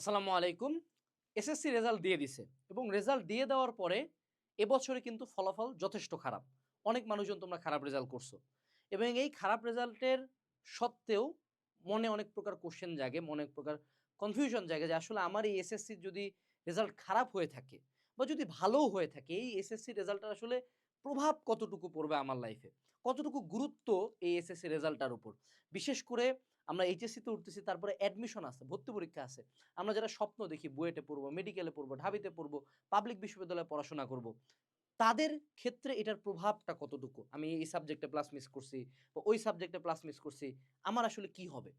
আসসালামু আলাইকুম। SSC result দিয়ে দিছে এবং রেজাল্ট দিয়ে দেওয়ার পরে এবছরে কিন্তু ফলাফল যথেষ্ট খারাপ। অনেক মানুষজন তোমরা খারাপ রেজাল্ট করছ। এবং এই খারাপ রেজাল্টের সত্ত্বেও মনে অনেক প্রকার কোশ্চেন জাগে, মনে অনেক প্রকার কনফিউশন জাগে যে আসলে আমার এই এসএসসির যদি রেজাল্ট খারাপ হয়ে থাকে বা যদি ভালোও হয়ে থাকে, এই এসএসসি রেজাল্টটা আসলে প্রভাব কতটুকু পড়বে আমার লাইফে কতটুকু গুরুত্ব এই এসএসসি রেজাল্টটার উপর? বিশেষ করে আমরা এইচএসসিতে উঠতেছি, তারপরে অ্যাডমিশন আছে, ভর্তি পরীক্ষা আছে। আমরা যারা স্বপ্ন দেখি, বুয়েটে পড়ব মেডিকেলে পড়ব, ঢাবিতে পড়ব পাবলিক বিশ্ববিদ্যালয়ে পড়াশোনা করব, তাদের ক্ষেত্রে এটার প্রভাবটা কতটুকু? আমি এই সাবজেক্টে প্লাস মিস করছি বা ওই সাবজেক্টে প্লাস মিস করছি, আমার আসলে কি হবে?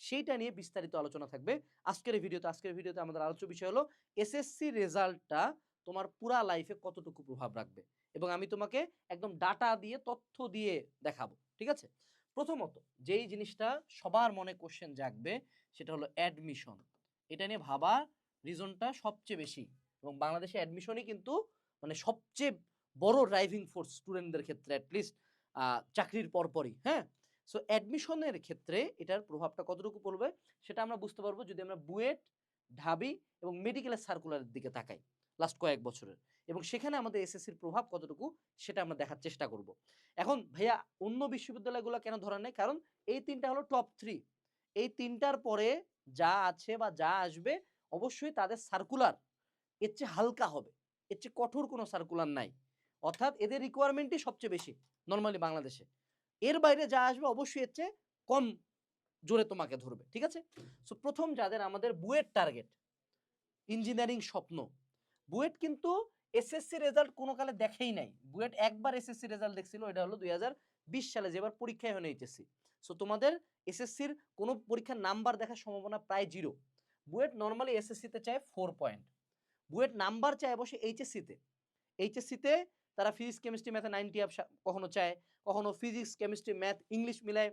সেইটা নিয়ে বিস্তারিত আলোচনা থাকবে। আজকের ভিডিওতে আজকের ভিডিওতে আমাদের আলোচ্য বিষয় হলো এসএসসি রেজাল্টটা তোমার পুরা লাইফে কতটুকু প্রভাব রাখবে? এবং আমি তোমাকে একদম ডাটা দিয়ে, তথ্য দিয়ে দেখাবো, ঠিক আছে? প্রথমত, যেই জিনিসটা সবার মনে কোশ্চেন জাগবে, সেটা হলো অ্যাডমিশন এটা নিয়ে ভাবা রিজনটা সবচেয়ে বেশি। এবং বাংলাদেশে অ্যাডমিশনই কিন্তু মানে সবচেয়ে বড় ড্রাইভিং ফোর্স স্টুডেন্টদের ক্ষেত্রে অ্যাটলিস্ট চাকরির পরপরই হ্যাঁ? সো অ্যাডমিশনের ক্ষেত্রে এটার প্রভাবটা কতটুকু পড়বে, সেটা আমরা বুঝতে পারব যদি আমরা বুয়েট, ঢাবি এবং মেডিকেলের সার্কুলারের দিকে তাকাই। লাস্ট কয়েক বছরের। এবং সেখানে আমাদের এসএসসির প্রভাব কতটুকু, সেটা আমরা দেখার চেষ্টা করব। এখন ভাইয়া, অন্য বিশ্ববিদ্যালয়গুলো কেন ধরা নেই? কারণ এই তিনটা হলো টপ থ্রি এই তিনটার পরে যা আছে বা যা আসবে, অবশ্যই তাদের সার্কুলার এর চেয়ে হালকা হবে। এর চেয়ে কঠোর কোনো সার্কুলার নাই। অর্থাৎ এদের রিকোয়ারমেন্টই সবচেয়ে বেশি নর্মালি বাংলাদেশে। এর বাইরে যা আসবে, অবশ্যই এর চেয়ে কম জোরে তোমাকে ধরবে, ঠিক আছে? সো প্রথম যাদের আমাদের বুয়েট টার্গেট ইঞ্জিনিয়ারিং স্বপ্ন বুয়েট কিন্তু এসএসসি রেজাল্ট কোনো কালে দেখেই নাই। বুয়েট একবার এসএসসি রেজাল্ট দেখছিল, এটা হলো দুই সালে যেবার পরীক্ষায় হয় এইচএসসি সো তোমাদের এসএসসির কোনো পরীক্ষার নাম্বার দেখার সম্ভাবনা প্রায় জিরো বুয়েট নর্মালি এসএসসিতে চায় ফোর পয়েন্ট বুয়েট নাম্বার চায় বসে এইচএসসিতে এইচএসসিতে তারা ফিজিক্স কেমিস্ট্রি ম্যাথে নাইনটি আপ কখনো চায়, কখনো ফিজিক্স কেমিস্ট্রি ম্যাথ ইংলিশ মিলায়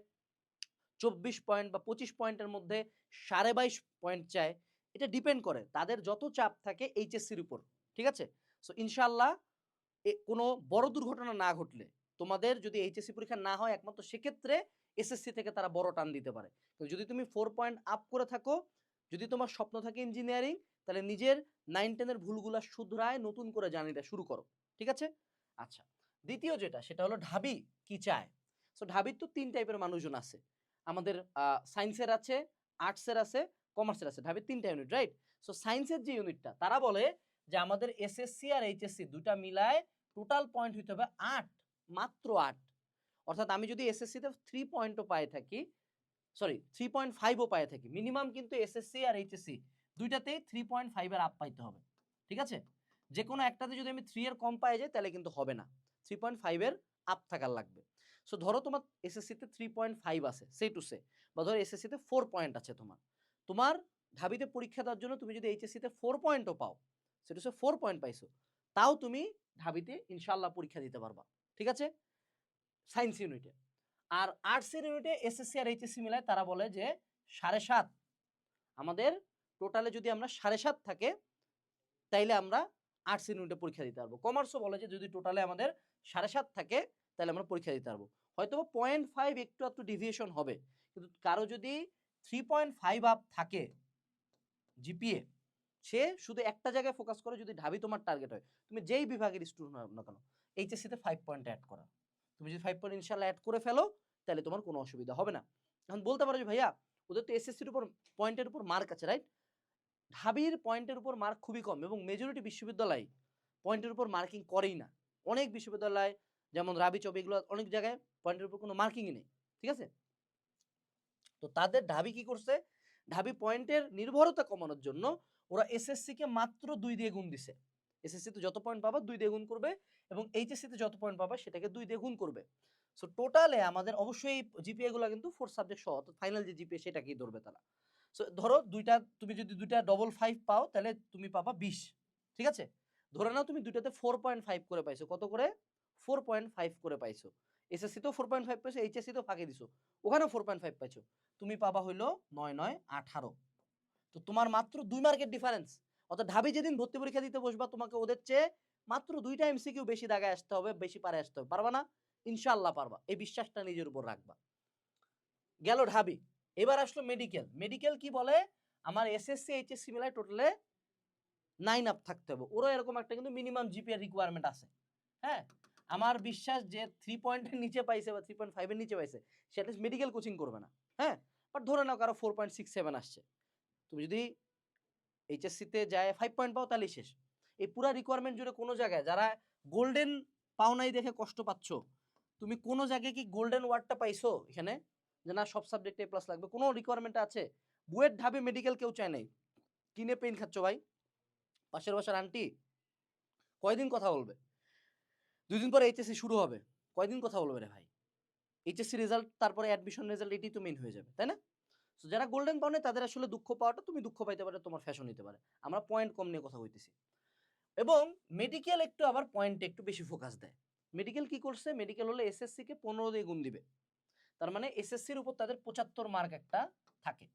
চব্বিশ পয়েন্ট বা পঁচিশ পয়েন্টের মধ্যে সাড়ে বাইশ পয়েন্ট চায়। এটা ডিপেন্ড করে। তাদের যত চাপ থাকে এইচএসসির উপর, ঠিক আছে? সো ইনশাল্লাহ কোনো বড় দুর্ঘটনা না ঘটলে তোমাদের যদি এইচএসসি পরীক্ষা না হয় একমাত্র সেক্ষেত্রে এসএসসি থেকে তারা বড় টান দিতে পারে। যদি তুমি ফোর পয়েন্ট আপ করে থাকো, যদি তোমার স্বপ্ন থাকে ইঞ্জিনিয়ারিং তাহলে নিজের নাইন টেনের ভুলগুলা শুধরায় নতুন করে জানিটা শুরু করো, ঠিক আছে? আচ্ছা দ্বিতীয় যেটা, সেটা হলো ঢাবি কি চায়? সো ঢাবির তো তিন টাইপের মানুষজন আছে। আমাদের সায়েন্সের আছে আর্টসের আছে কমার্সের আছে ঢাবির তিনটা ইউনিট রাইট সো সায়েন্সের যে ইউনিটটা তারা বলে যে আমাদের এসএসসি আর এইচএসসি দুটা মিলায় টোটাল পয়েন্ট হইতে হবে আট, মাত্র আট। অর্থাৎ আমি যদি এসএসসিতে থ্রি পয়েন্টও পায়ে থাকি সরি থ্রি পয়েন্ট ফাইভও পায়ে থাকি মিনিমাম কিন্তু এসএসসি আর এইচএসসি দুইটাতেই থ্রি পয়েন্ট ফাইভের আপ পাইতে হবে, ঠিক আছে? যে কোনো একটাতে যদি আমি থ্রি এর কম পাই যাই, তাহলে কিন্তু হবে না থ্রি পয়েন্ট ফাইভের আপ থাকার লাগবে। সো ধরো তোমার এসএসসিতে থ্রি পয়েন্ট ফাইভ আছে সে টু সে বা ধরো এসএসসিতে ফোর পয়েন্ট আছে তোমার। তোমার ঢাবিতে পরীক্ষা দেওয়ার জন্য তুমি যদি এইচএসসিতে ফোর পয়েন্টও পাও, সেটা হচ্ছে ফোর পয়েন্ট পাইছো, তাও তুমি ঢাবিতে ইনশাল্লাহ পরীক্ষা দিতে পারবা, ঠিক আছে? সায়েন্স ইউনিটে আর আর্টসের ইউনিটে এসএসসি আর এইচএসসি মিলায় তারা বলে যে সাড়ে সাত। আমাদের টোটালে যদি আমরা সাড়ে সাত থাকে, তাইলে আমরা আর্টস ইউনিটে পরীক্ষা দিতে পারব। কমার্সও বলে যে যদি টোটালে আমাদের সাড়ে সাত থাকে তাহলে আমরা পরীক্ষা দিতে পারব। হয়তো পয়েন্ট ফাইভ একটু একটু ডিভিয়েশন হবে, কিন্তু কারও যদি থ্রি পয়েন্ট ফাইভ আপ থাকে জিপিএ সে শুধু একটা জায়গায় ফোকাস করে যদি ঢাবি তোমার টার্গেট হয়, তুমি যেই বিভাগের স্টুডেন্ট হয় না কেন এইচএসসিতে ফাইভ পয়েন্ট অ্যাড করা। তুমি যদি ফাইভ পয়েন্ট ইনশাল্লাহ অ্যাড করে ফেলো, তাহলে তোমার কোনো অসুবিধা হবে না। এখন বলতে পারো যে ভাইয়া, ওদের তো এসএসসির উপর পয়েন্টের উপর মার্ক আছে রাইট ঢাবির পয়েন্টের উপর মার্ক খুবই কম এবং মেজরিটি বিশ্ববিদ্যালয় পয়েন্টের উপর মার্কিং করেই না। অনেক বিশ্ববিদ্যালয়, যেমন রাবি চব এগুলো অনেক জায়গায় পয়েন্টের উপর কোনো মার্কিংই নেই, ঠিক আছে? তো তাদের ঢাবি কি করছে? ঢাবি পয়েন্টের নির্ভরতা কমানোর জন্য ওরা এসএসসি কে মাত্র দুই দিয়ে গুণ দিছে। এসএসসি তে যত পয়েন্ট পাবা দুই দিয়ে গুণ করবে এবং এইচএসসি তে যত পয়েন্ট পাবা সেটাকে দুই দিয়ে গুণ করবে। সো টোটালে আমাদের অবশ্যই জিপিএ গুলো কিন্তু ফোর সাবজেক্ট সহ ফাইনাল যে জিপিএ সেটাকেই ধরবে তারা। সো ধরো দুইটা, তুমি যদি দুইটা ডবল ফাইভ পাও তাহলে তুমি পাবা বিশ, ঠিক আছে? ধরে নাও তুমি দুইটাতে ফোর পয়েন্ট ফাইভ করে পাইছো। কত করে? ফোর পয়েন্ট ফাইভ করে পাইছো। এসএসসি তো ফোর পয়েন্ট ফাইভ পাইছো এইচএসসি তো ফাঁকে দিছো, ওখানেও ফোর পয়েন্ট ফাইভ পাইছো। তুমি পাবা হইল নয় নয় আঠারো। তো তোমার মাত্র দুই মার্কের ডিফারেন্স অর্থাৎ ঢাবি যেদিন ভর্তি পরীক্ষা দিতে বসবা, তোমাকে ওদের চেয়ে মাত্র দুইটা এমসিকিউ বেশি দাগায় আসতে হবে, বেশি পারে আসতে হবে। পারবা না? ইনশাল্লাহ পারবা। এই বিশ্বাসটা নিজের উপর রাখবা। গেল ঢাবি। এবার আসলো মেডিকেল মেডিকেল কি বলে? আমার এসএসসি এইচএসসি মিলায় টোটালে নাইন আপ থাকতে হবে। ওরও এরকম একটা কিন্তু মিনিমাম জিপিএর রিকোয়ারমেন্ট আছে। হ্যাঁ? আমার বিশ্বাস যে থ্রি পয়েন্টের নিচে পাইছে বা থ্রি পয়েন্ট ফাইভের নিচে পাইছে সেটা মেডিকেল কোচিং করবে না হ্যাঁ? বাট ধরে নাও কারও ফোর পয়েন্ট সিক্স সেভেন আসছে। তুমি যদি এইচএসসিতে যায় ফাইভ পয়েন্ট পাও তাহলেই শেষ। এই পুরা রিকোয়ারমেন্ট জুড়ে কোনো জায়গায় যারা গোল্ডেন পাও নাই দেখে কষ্ট পাচ্ছ, তুমি কোনো জায়গায় কি গোল্ডেন ওয়ার্ডটা পাইছো এখানে? যে না, সব সাবজেক্টে প্লাস লাগবে। কোনো রিকোয়ারমেন্ট আছে? বুয়েট ঢাবে মেডিকেল কেউ চায় নাই। কিনে পেন খাচ্ছ ভাই? পাশের বাসার আন্টি কয়দিন কথা বলবে? দুই দিন পরে এইচএসসি শুরু হবে। কয়দিন কথা বলবে রে ভাই? এইচএসসি রেজাল্ট তারপরে অ্যাডমিশন রেজাল্ট এটি তো মেন হয়ে যাবে, তাই না? তো যারা গোল্ডেন পাও নাই, তাদের আসলে দুঃখ পাওয়াটা তুমি দুঃখ পাইতে পারে, তোমার ফ্যাশন নিতে পারে। আমরা পয়েন্ট কম নিয়ে কথা হইতেছি এবং মেডিকেল একটু আবার পয়েন্টে একটু বেশি ফোকাস দেয়। মেডিকেল কি করছে? মেডিকেল হলে এসএসসি কে পনেরো দিয়ে গুণ দিবে। তার মানে এসএসসির উপর তাদের পঁচাত্তর মার্ক একটা থাকে।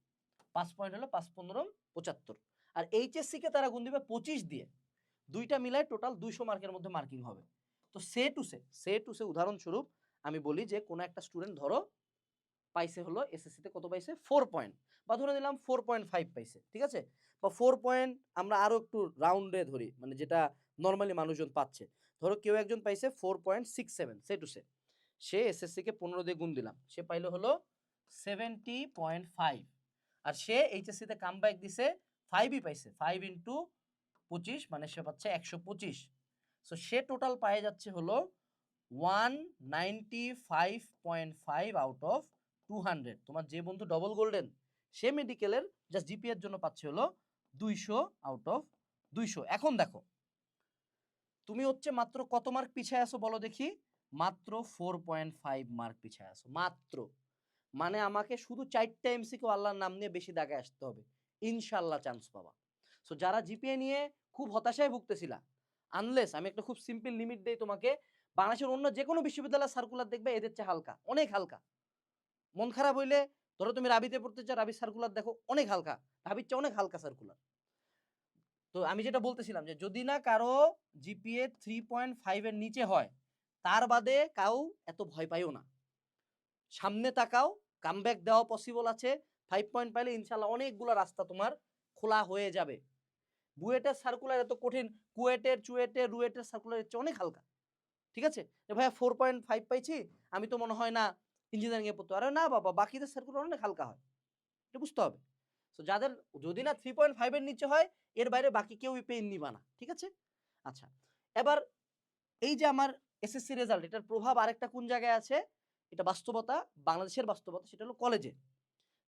পাঁচ পয়েন্ট হলে পাঁচ পনেরো, পঁচাত্তর। আর এইচএসসি কে তারা গুণ দিবে পঁচিশ দিয়ে। দুইটা মিলায় টোটাল দুইশো মার্কের মধ্যে মার্কিং হবে। তো সে টু সে সে টু সে উদাহরণস্বরূপ আমি বলি যে, কোনো একটা স্টুডেন্ট ধরো পাইছে হলো এসএসসিতে কত পাইছে ফোর পয়েন্ট বা ধরে নিলাম ফোর পয়েন্ট ফাইভ পাইছে ঠিক আছে? বা ফোর পয়েন্ট আমরা আরও একটু রাউন্ডে ধরি মানে যেটা নর্মালি মানুষজন পাচ্ছে। ধরো কেউ একজন পাইছে ফোর পয়েন্ট সিক্স সেভেন সে টু সে। সে এসএসসিকে পনেরো দিয়ে গুণ দিলাম, সে পাইলো হলো সেভেন্টি পয়েন্ট ফাইভ আর সে এইচএসসিতে কাম ব্যাক দিছে ফাইভই পাইছে ফাইভ ইন্টু পঁচিশ মানে সে পাচ্ছে একশো পঁচিশ। সো সে টোটাল পায়ে যাচ্ছে হলো one ninety five point five out of two hundred তোমার যে বন্ধু ডবল গোল্ডেন সে মেডিকেলের জাস্ট জিপিএর জন্য পাচ্ছে হলো দুইশো আউট অফ দুইশো। এখন দেখো, তুমি হচ্ছে মাত্র কত মার্ক পিছায় আসো বলো দেখি? মাত্র ফোর পয়েন্ট ফাইভ মার্ক পিছায় আসো মাত্র। মানে আমাকে শুধু চারটা এমসিকে আল্লাহর নাম নিয়ে বেশি দাগে আসতে হবে। ইনশাল্লাহ চান্স পাবা। সো যারা জিপিএ নিয়ে খুব হতাশায় ভুগতেছিলা আনলেস আমি একটা খুব সিম্পল লিমিট দেই তোমাকে, বাংলাদেশের অন্য যে কোনো বিশ্ববিদ্যালয়ের সার্কুলার দেখবে, এদের চেয়ে হালকা, অনেক হালকা। মন খারাপ হইলে, ধরো তুমি রাবিতে পড়তে চাও রাবি সার্কুলার দেখো, অনেক হালকা, রাবির চেয়ে অনেক হালকা সার্কুলার তো আমি যেটা বলতেছিলাম যে, যদি না কারও জিপিএ থ্রি পয়েন্ট ফাইভের নিচে হয়, তার বাদে কাউ এত ভয় পাইও না। সামনে তাকাও কামব্যাক দেওয়া পসিবল আছে ফাইভ পয়েন্ট পাইলে ইনশাল্লাহ অনেকগুলো রাস্তা তোমার খোলা হয়ে যাবে। বুয়েটের সার্কুলার এত কঠিন, কুয়েটের, চুয়েটের, রুয়েটের সার্কুলার চেয়ে অনেক হালকা। ঠিক আছে? ভাইয়া ফোর পয়েন্ট ফাইভ পাইছি, আমি তো মনে হয় না ইঞ্জিনিয়ারিং এ পড়তে। আরে না বাবা, বাকিদের সার্কুলার অনেক হালকা হয়। এটা বুঝতে হবে। তো যাদের, যদি না থ্রি পয়েন্ট ফাইভের নিচে হয়, এর বাইরে বাকি কেউ পেন নিবা না। ঠিক আছে? আচ্ছা এবার এই যে আমার এসএসসি রেজাল্ট এটার প্রভাব আরেকটা কোন জায়গায় আছে? এটা বাস্তবতা, বাংলাদেশের বাস্তবতা, সেটা হলো কলেজে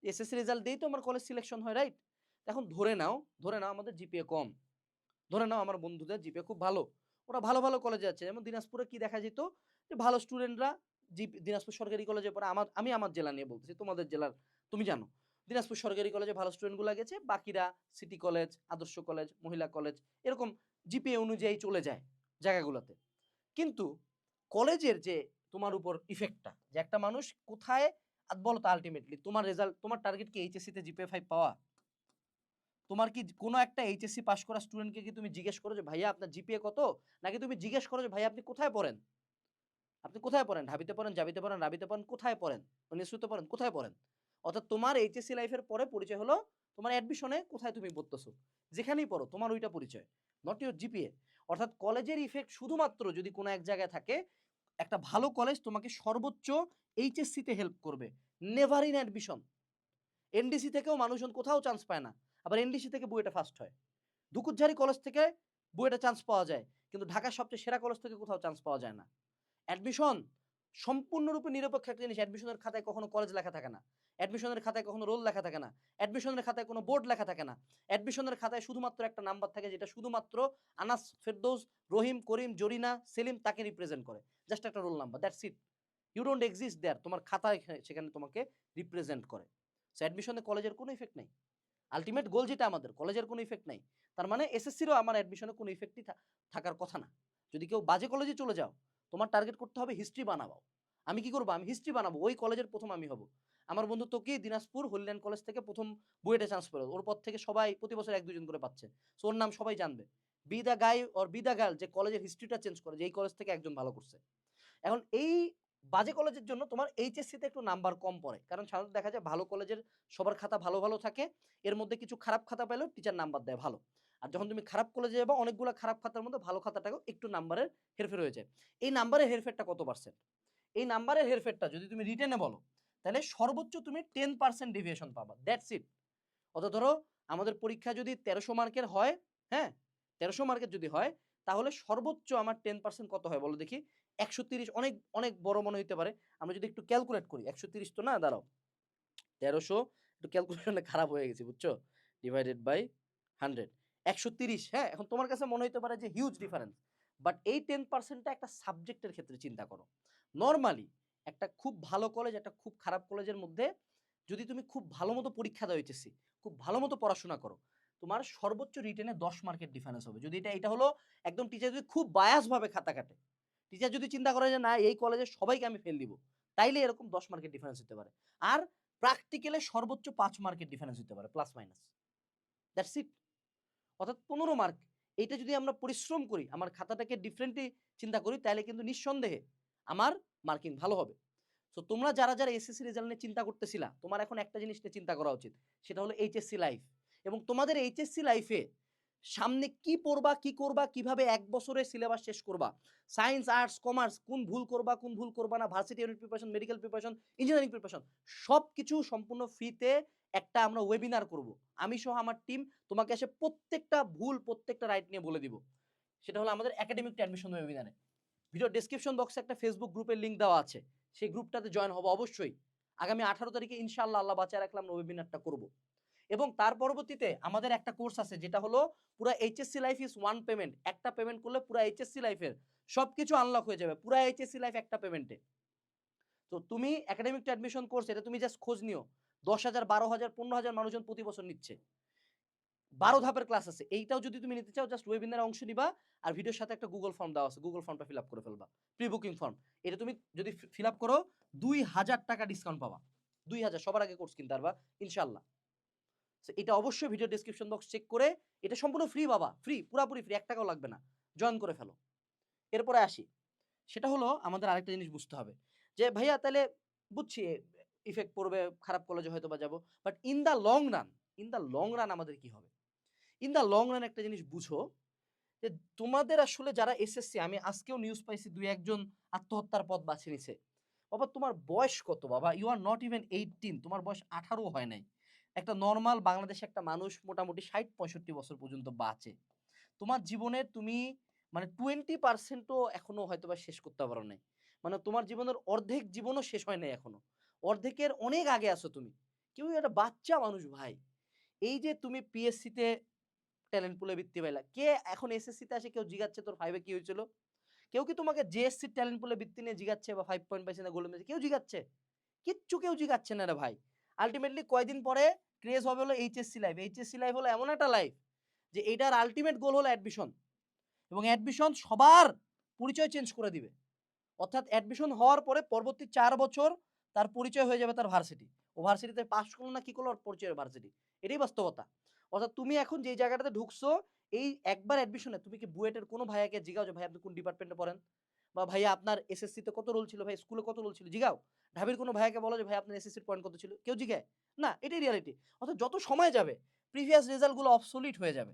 এসএসসি রেজাল্ট দিয়েই তো আমার কলেজ সিলেকশন হয় রাইট এখন ধরে নাও ধরে নাও আমাদের জিপিএ কম। ধরে নাও আমার বন্ধুদের জিপিএ খুব ভালো। ওরা ভালো ভালো কলেজে আছে যেমন দিনাজপুরে কি দেখা যেত? যে ভালো স্টুডেন্টরা জি দিনাজপুর সরকারি কলেজে পড়ে। আমার, আমি আমার জেলা নিয়ে বলতেছি, তোমাদের জেলার, তুমি জানো। দিনাজপুর সরকারি কলেজে ভালো স্টুডেন্টগুলো গেছে। বাকিরা সিটি কলেজ আদর্শ কলেজ মহিলা কলেজ এরকম জিপিএ অনুযায়ী চলে যায় জায়গাগুলোতে। কিন্তু কলেজের যে তোমার উপর ইফেক্টটা যে একটা মানুষ কোথায় বলো তো আলটিমেটলি তোমার রেজাল্ট তোমার টার্গেট কি এইচএসসিতে জিপিএ ফাইভ পাওয়া? তোমার কি কোনো একটা এইচএসসি পাস করা স্টুডেন্টকে কি তুমি জিজ্ঞেস করো যে, ভাইয়া, আপনার জিপিএ কত? নাকি তুমি জিজ্ঞেস করো যে, ভাইয়া, আপনি কোথায় পড়েন? আপনি কোথায় পড়েন? ঢাবিতে পড়েন, জাবিতে পড়েন, রাবিতে পড়েন, কোথায় পড়েন? নিশ্চিত পড়েন, কোথায় পড়েন? অর্থাৎ তোমার এইচএসসি লাইফের পরে পরিচয় হলো তোমার অ্যাডমিশনে কোথায় তুমি পড়তেছো? যেখানেই পড়ো, তোমার ওইটা পরিচয় নট ইউর জিপিএ অর্থাৎ কলেজের ইফেক্ট শুধুমাত্র যদি কোনো এক জায়গায় থাকে, একটা ভালো কলেজ তোমাকে সর্বোচ্চ এইচএসসিতে হেল্প করবে নেভার ইন অ্যাডমিশন এনডিসি থেকেও মানুষজন কোথাও চান্স পায় না। আবার এনডিসি থেকে বুয়েটা ফার্স্ট হয়। দুকুজ্ঝারি কলেজ থেকে বুয়েটা চান্স পাওয়া যায়, কিন্তু ঢাকার সবচেয়ে সেরা কলেজ থেকে কোথাও চান্স পাওয়া যায় না। অ্যাডমিশন সম্পূর্ণরূপে নিরপেক্ষ একটা জিনিস অ্যাডমিশনের খাতায় কখনো কলেজ লেখা থাকে না। অ্যাডমিশনের খাতায় কখনো রোল লেখা থাকে না। অ্যাডমিশনের খাতায় কোনো বোর্ড লেখা থাকে না। অ্যাডমিশনের খাতায় শুধুমাত্র একটা নাম্বার থাকে, যেটা শুধুমাত্র আনাস ফেরদৌস, রহিম, করিম, জরিনা, সেলিম তাকে রিপ্রেজেন্ট করে। জাস্ট একটা roll number that's it you don't exist there তোমার খাতায় সেখানে তোমাকে রিপ্রেজেন্ট করে। সো অ্যাডমিশনে কলেজের কোনো ইফেক্ট নেই। আলটিমেট গোল যেটা আমাদের কলেজের কোনো ইফেক্ট নাই। তার মানে এসএসসিরও আমার অ্যাডমিশনে কোনো ইফেক্টই থাকার কথা না। যদি কেউ বাজে কলেজে চলে যাও, তোমার টার্গেট করতে হবে হিস্ট্রি বানাবো আমি কি করব? আমি হিস্ট্রি বানাবো, ওই কলেজের প্রথম আমি হব। আমার বন্ধু তোকে দিনাজপুর হলিল্যান্ড কলেজ থেকে প্রথম বুয়েটে চান্স পেল। ওর পর থেকে সবাই প্রতি বছর এক দুজন করে পাচ্ছে। সো ওর নাম সবাই জানবে। Be guy or be girl যে কলেজের হিস্ট্রিটা চেঞ্জ করে, যে এই কলেজ থেকে একজন ভালো করছে। এখন এই বাজে কলেজের জন্য তোমার এইচএসসিতে একটু নাম্বার কম পড়ে। কারণ সাধারণত দেখা যায় ভালো কলেজের সবার খাতা ভালো ভালো থাকে, এর মধ্যে কিছু খারাপ খাতা পেলেও টিচার নাম্বার দেয় ভালো। আর যখন তুমি খারাপ কলেজে যাবে, অনেকগুলো খারাপ খাতার মধ্যে ভালো খাতাটাকেও একটু নাম্বারের হেরফের হয়ে যায়। এই নাম্বারের হেরফেরটা কত পার্সেন্ট এই নাম্বারের হেরফেরটা যদি তুমি রিটেনে বলো, তাহলে সর্বোচ্চ তুমি টেন পার্সেন্ট ডেভিয়েশন পাবা। দ্যাটস ইট অত ধরো, আমাদের পরীক্ষা যদি তেরোশো মার্কের হয় হ্যাঁ? তেরোশো মার্কের যদি হয় তাহলে সর্বোচ্চ আমার টেন পার্সেন্ট কত হয় বলো দেখি? একশো তিরিশ অনেক অনেক বড় মনে হতে পারে। আমরা যদি একটু ক্যালকুলেট করি, একশো তিরিশ তো না, দাঁড়াও। তেরোশো, একটু ক্যালকুলেশনে খারাপ হয়ে গেছে, বুঝছ? ডিভাইডেড বাই হান্ড্রেড একশো তিরিশ হ্যাঁ এখন তোমার কাছে মনে হইতে পারে যে হিউজ ডিফারেন্স বাট এই টেন পার্সেন্টটা একটা সাবজেক্টের ক্ষেত্রে চিন্তা করো। নর্মালি একটা খুব ভালো কলেজ একটা খুব খারাপ কলেজের মধ্যে যদি তুমি খুব ভালো মতো পরীক্ষা দেওয়া হইতেছি, খুব ভালো মতো পড়াশোনা করো তোমার সর্বোচ্চ রিটেনে দশ মার্কের ডিফারেন্স হবে। যদি এটা এটা হলো একদম টিচার যদি খুব বায়াস ভাবে খাতা কাটে টিচার যদি চিন্তা করে যে না, এই কলেজে সবাইকে আমি ফেল দিব, তাইলে এরকম দশ মার্কের ডিফারেন্স হতে পারে। আর প্র্যাকটিক্যালে সর্বোচ্চ পাঁচ মার্কের ডিফারেন্স হতে পারে প্লাস মাইনাস দ্যাটস ইট অর্থাৎ পনেরো মার্ক এইটা যদি আমরা পরিশ্রম করি, আমার খাতাটাকে ডিফারেন্টলি চিন্তা করি তাহলে কিন্তু নিঃসন্দেহে আমার মার্কিং ভালো হবে। তো তোমরা যারা যারা এসএসসি রেজাল্ট নিয়ে চিন্তা করতেছিলা, তোমার এখন একটা জিনিস নিয়ে চিন্তা করা উচিত, সেটা হলো এইচএসসি লাইফ এবং তোমাদের এইচএসসি লাইফে সামনে কি পড়বা, কি করবা, কীভাবে এক বছরে সিলেবাস শেষ করবা? সায়েন্স আর্টস কমার্স কোন ভুল করবা, কোন ভুল করবা না? Varsity unit preparation medical preparation engineering preparation সব কিছু সম্পূর্ণ ফ্রিতে একটা আমরা ওয়েবিনার করব। আমি সহ আমার টিম তোমাকে এসে প্রত্যেকটা ভুল, প্রত্যেকটা রাইট নিয়ে বলে দিব। সেটা হলো আমাদের একাডেমিক অ্যাডমিশন ওয়েবিনারে ভিডিও ডেসক্রিপশন বক্সে একটা ফেসবুক গ্রুপের লিঙ্ক দেওয়া আছে। সেই গ্রুপটাতে জয়েন হব অবশ্যই। আগামী আঠারো তারিখে ইনশাআল্লাহ আল্লাহ বাঁচায় রাখলাম ওয়েবিনারটা করব। এবং তার পরবর্তীতে আমাদের একটা কোর্স আছে, যেটা হলো পুরো HSC life is one payment একটা পেমেন্ট করলে পুরো এইচএসসি লাইফের সব কিছু আনলক হয়ে যাবে, পুরো এইচএসসি লাইফ একটা পেমেন্টে তো তুমি একাডেমিক অ্যাডমিশন কোর্স এটা তুমি জাস্ট খোঁজ নিও। দশ হাজার, বারো হাজার, পনেরো হাজার মানুষজন প্রতি বছর নিচ্ছে। বারো ধাপের ক্লাস আছে, এইটাও যদি তুমি নিতে চাও জাস্ট ওয়েবিনারে অংশ নিবা আর ভিডিওর সাথে একটা গুগল ফর্ম দেওয়া আছে গুগল ফর্মটা ফিল আপ করে ফেলবা প্রি বুকিং ফর্ম এটা তুমি যদি ফিল আপ করো, দুই হাজার টাকা ডিসকাউন্ট পাবা। দুই হাজার, সবার আগে কোর্স কিনতে পারবা ইনশাল্লাহ So, এটা অবশ্যই ভিডিও ডেসক্রিপশন বক্স চেক করে এটা সম্পূর্ণ ফ্রি বাবা ফ্রি পুরাপুরি ফ্রি এক টাকাও লাগবে না। জয়েন করে ফেলো। এরপরে আসি। সেটা হলো আমাদের আরেকটা জিনিস বুঝতে হবে যে ভাইয়া তাহলে বুঝছি ইফেক্ট পড়বে খারাপ কলেজে হয়তো বা যাব but in the long run in the long run আমাদের কি হবে? ইন দ্য লং রান একটা জিনিস বুঝো যে তোমাদের আসলে যারা এসএসসি আমি আজকেও নিউজ পাইছি দুই একজন আত্মহত্যার পথ বাছে নিছে। বাবা তোমার বয়স কত বাবা? You are not even eighteen তোমার বয়স আঠারো হয় নাই। একটা নর্মাল বাংলাদেশে একটা মানুষ মোটামুটি ষাট পঁয়ষট্টি বছর পর্যন্ত বাঁচে। তোমার জীবনে তুমি মানে টোয়েন্টি পার্সেন্টও এখনও হয়তো বা শেষ করতে পারো নাই। মানে তোমার জীবনের অর্ধেক জীবনও শেষ হয় নাই এখনও। অর্ধেকের অনেক আগে আছো তুমি। কেউ একটা বাচ্চা মানুষ, ভাই। এই যে তুমি পিএসসিতে ট্যালেন্ট পুলে বৃত্তি পাইলা, কে এখন এসএসসিতে আসে, কেউ জিগাচ্ছে, তোর ফাইভে কি হয়েছিল? কেউ কি তোমাকে জেএসসি ট্যালেন্ট পুলে বৃত্তি নিয়ে জিগাচ্ছে বা ফাইভ পয়েন্ট পাইছে না গোল্ড মেডেল কেউ জিগাচ্ছে। কিচ্ছু কেউ জিগাচ্ছে না রে ভাই। আলটিমেটলি কয়দিন পরে ক্রেজ হবে হলো এইচএসসি লাইফ এইচএসসি লাইফ হলো এমন একটা লাইফ যে এটার আলটিমেট গোল হলো অ্যাডমিশন এবং অ্যাডমিশন সবার পরিচয় চেঞ্জ করে দিবে। অর্থাৎ অ্যাডমিশন হওয়ার পরে পরবর্তী চার বছর তার পরিচয় হয়ে যাবে তার ভার্সিটি ও ভার্সিটিতে পাস করল না কি করল? পরিচয় ভার্সিটি এটাই বাস্তবতা। অর্থাৎ তুমি এখন যে জায়গাটাতে ঢুকছো, এই একবার অ্যাডমিশনে তুমি কি বুয়েটের কোনো ভাইয়াকে জিগাও যে ভাই, আপনি কোন ডিপার্টমেন্টে পড়েন? বা ভাইয়া আপনার এসএসসিতে কত রোল ছিল? ভাই স্কুলে কত রোল ছিল? জিগাও। ঢাবির কোনো ভাইয়াকে বলো যে ভাই আপনার এসএসসির পয়েন্ট কত ছিল? কেউ জিগায়। না, এটাই রিয়ালিটি অর্থাৎ যত সময় যাবে প্রিভিয়াস রেজাল্টগুলো অবসোলিট হয়ে যাবে।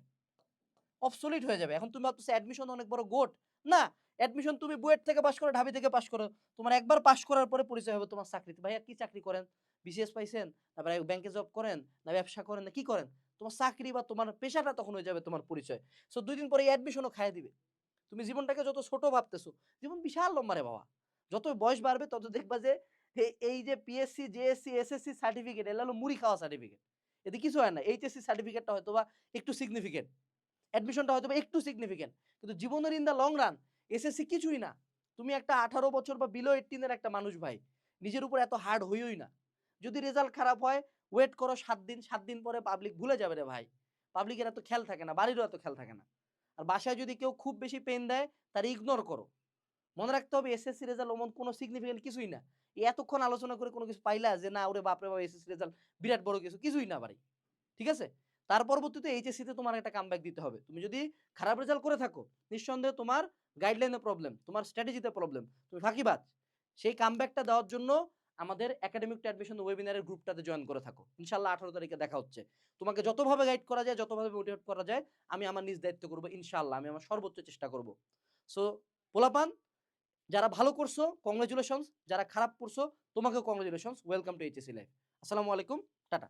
অবসোলিট হয়ে যাবে। এখন তুমি ভাবতেছো অ্যাডমিশন অনেক বড় গোট না অ্যাডমিশন তুমি বুয়েট থেকে পাস করো, ঢাবি থেকে পাস করো। তোমার একবার পাস করার পরে পরিচয় হবে তোমার চাকরিতে। ভাইয়া, কি চাকরি করেন? বিসিএস পাইছেন তারপরে ব্যাংকে জব করেন, না ব্যবসা করেন, না কি করেন? তোমার চাকরি বা তোমার পেশাটা তখন হয়ে যাবে তোমার পরিচয়। সো দুই দিন পরে অ্যাডমিশনও খাইয়ে দিবে। তুমি জীবনটাকে যত ছোট ভাবতেছো, জীবন বিশাল লম্বা রে বাবা। যত বয়স বাড়বে, তত দেখবা যে এই যে পিএসসি জেএসসি এসএসসি সার্টিফিকেট এগুলো হলো মুড়ি খাওয়া সার্টিফিকেট এতে কিছু হয় না। এইচএসসি সার্টিফিকেটটা হয়তো বা একটু সিগনিফিকেন্ট অ্যাডমিশনটা হয়তো বা একটু সিগনিফিকেন্ট কিন্তু জীবনের in the long run SSC কিছুই না। তুমি একটা আঠারো বছর বা বিলো এইটিনের একটা মানুষ ভাই, নিজের উপর এত হার্ড হইই না। যদি রেজাল্ট খারাপ হয় ওয়েট করো সাত দিন সাত দিন পরে পাবলিক ভুলে যাবে রে ভাই। পাবলিকের এত খেয়াল থাকে না, বাড়িরও এত খেয়াল থাকে না। আর বাসায় যদি কেউ খুব বেশি পেন দেয়, তার ইগনোর করো। মনে রাখতে হবে এসএসসি রেজাল্ট ওমন কোনো সিগনিফিকেন্ট কিছুই না। এতক্ষণ আলোচনা করে কোনো কিছু পাইলা যে, না, ওরে বাপরে বাবা এসএসসি রেজাল্ট বিরাট বড় কিছু। কিছুই না বাড়ি ঠিক আছে? তার পরবর্তীতে এইচএসসিতে তোমার একটা কামব্যাক দিতে হবে। তুমি যদি খারাপ রেজাল্ট করে থাকো, নিঃসন্দেহে তোমার গাইডলাইনে প্রবলেম তোমার স্ট্র্যাটেজিতে প্রবলেম তুমি ফাঁকিবাজ। সেই কামব্যাকটা দেওয়ার জন্য আমাদের একাডেমিক অ্যাডমিশন ওয়েবিনারের গ্রুপটাতে জয়েন করে থাকো। ইনশাল্লাহ আঠারো তারিখে দেখা হচ্ছে। তোমাকে যতভাবে গাইড করা যায়, যতভাবে মোটিভেট করা যায়, আমি আমার নিজ দায়িত্ব করব, ইনশাল্লাহ আমি আমার সর্বোচ্চ চেষ্টা করব। সো পোলাপান, যারা ভালো করছ কংগ্রেচুলেশনস যারা খারাপ করছ, তোমাকেও congratulations welcome to HSC life আসসালামু আলাইকুম, টাটা।